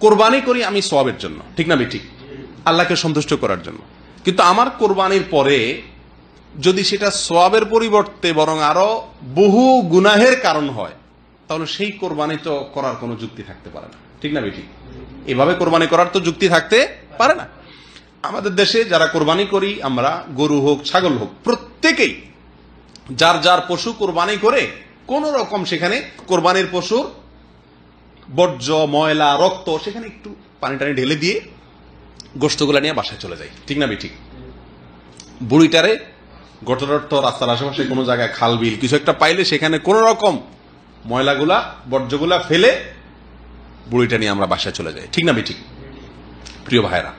কোরবানি করি আমি সবের জন্য। ঠিক না ঠিক। আল্লাহকে সন্তুষ্ট করার জন্য। কিন্তু আমার কোরবানির পরে যদি সেটা সোয়াবের পরিবর্তে বরং আরও বহু গুনাহের কারণ হয়, তাহলে সেই কোরবানি তো করার কোনো যুক্তি থাকতে পারে না। ঠিক না ঠিক। এভাবে কোরবানি করার তো যুক্তি থাকতে পারে না। আমাদের দেশে যারা কোরবানি করি, আমরা গরু হোক, ছাগল হোক, প্রত্যেকেই যার যার পশু কোরবানি করে, কোন রকম সেখানে কোরবানির পশুর বর্জ্য, ময়লা, রক্ত, সেখানে একটু পানি টানি ঢেলে দিয়ে গোস্তগুলা নিয়ে বাসায় চলে যায় ঠিক না ঠিক বুড়িটারে গটরট রাস্তার আশেপাশে কোনো জায়গায় খাল, বিল কিছু একটা পাইলে সেখানে কোন রকম ময়লাগুলা, বর্জ্যগুলা ফেলে বুড়িটা নিয়ে আমরা বাসায় চলে যাই। ঠিক না ঠিক প্রিয় ভাইরা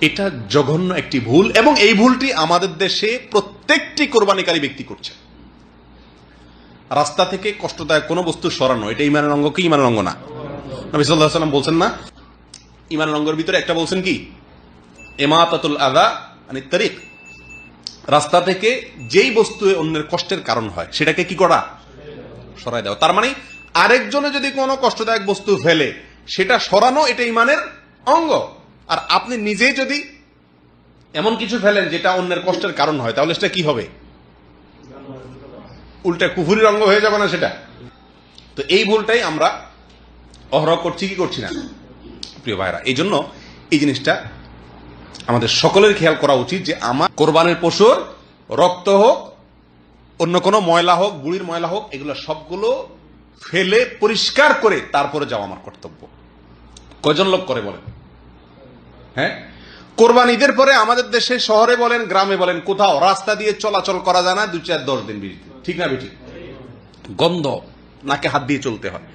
এটা জঘন্য একটি ভুল এবং এই ভুলটি আমাদের দেশে প্রত্যেকটি কোরবানিকারী ব্যক্তি করছে। রাস্তা থেকে কষ্টদায়ক কোনো বস্তু সরানো, এটা ইমানের অঙ্গ কি? ইমানের অঙ্গ না। নবী আলাইহি সাল্লাম বলছেন না ইমানের অঙ্গের ভিতরে একটা বলছেন কি? এমাতাতুল আদা মানে তারিক। রাস্তা থেকে যেই বস্তু অন্যের কষ্টের কারণ হয়, সেটাকে কি করা? সরাই দেওয়া। তার মানে আরেকজনে যদি কোনো কষ্টদায়ক বস্তু ফেলে, সেটা সরানো এটা ইমানের অঙ্গ। আর আপনি নিজেই যদি এমন কিছু ফেলেন যেটা অন্যের কষ্টের কারণ হয়, তাহলে সেটা কি হবে? উল্টা কুফুরির অঙ্গ হয়ে যাবে না সেটা? তো এই ভুলটাই আমরা অহরহ করছি, কি করছি না? প্রিয় ভাইরা, এই জন্য এই জিনিসটা আমাদের সকলের খেয়াল করা উচিত যে আমার কোরবানের পশুর রক্ত হোক, অন্য কোনো ময়লা হোক বুড়ির ময়লা হোক, এগুলো সবগুলো ফেলে পরিষ্কার করে তারপরে যাওয়া আমার কর্তব্য। কয়জন লোক করে বলেন? হ্যাঁ? কোরবান ঈদের পরে আমাদের দেশে শহরে বলেন, গ্রামে বলেন, কোথাও রাস্তা দিয়ে চলাচল করা যায় না দু চার দশ দিন, বিশ দিন। ঠিক না বেটি গন্ধ নাকে হাত দিয়ে চলতে হয়।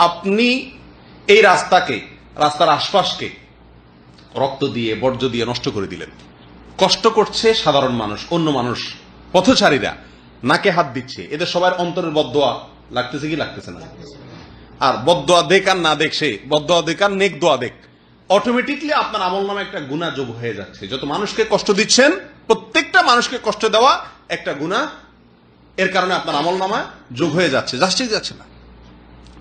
আপনি এই রাস্তাকে, রাস্তার আশপাশকে রক্ত দিয়ে, বর্জ্য দিয়ে নষ্ট করে দিলেন। কষ্ট করছে সাধারণ মানুষ, অন্য মানুষ, পথচারীরা। নাকে হাত দিচ্ছে। এদের সবার অন্তরের বদোয়া লাগতেছে কি লাগতেছে না? আর বদোয়া দেখ আর না দেখ সে, বদোয়া দেখ আর নেক দোয়া দেখ। অটোমেটিকলি আপনার আমল নামে একটা গুণা যোগ হয়ে যাচ্ছে। যত মানুষকে কষ্ট দিচ্ছেন, প্রত্যেকটা মানুষকে কষ্ট দেওয়া একটা গুণা এর কারণে আপনার আমল নামা যোগ হয়ে যাচ্ছে। যাচ্ছে যাচ্ছে না?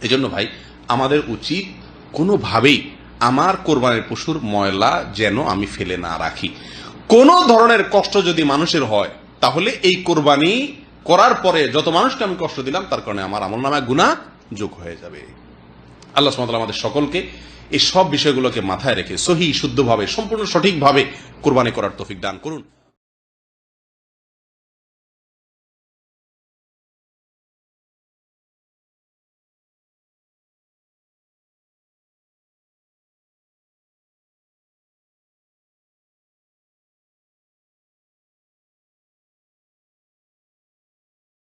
এই জন্য ভাই, আমাদের উচিত কোনোভাবেই আমার কোরবানির পশুর ময়লা যেন আমি ফেলে না রাখি। কোনো ধরনের কষ্ট যদি মানুষের হয়, তাহলে এই কোরবানি করার পরে যত মানুষকে আমি কষ্ট দিলাম, তার কারণে আমার আমল নামে গুণা যোগ হয়ে যাবে। আল্লাহ সুমাতাল আমাদের সকলকে এই সব বিষয়গুলোকে মাথায় রেখে সহি, শুদ্ধভাবে, সম্পূর্ণ সঠিকভাবে কোরবানি করার তফিক দান করুন।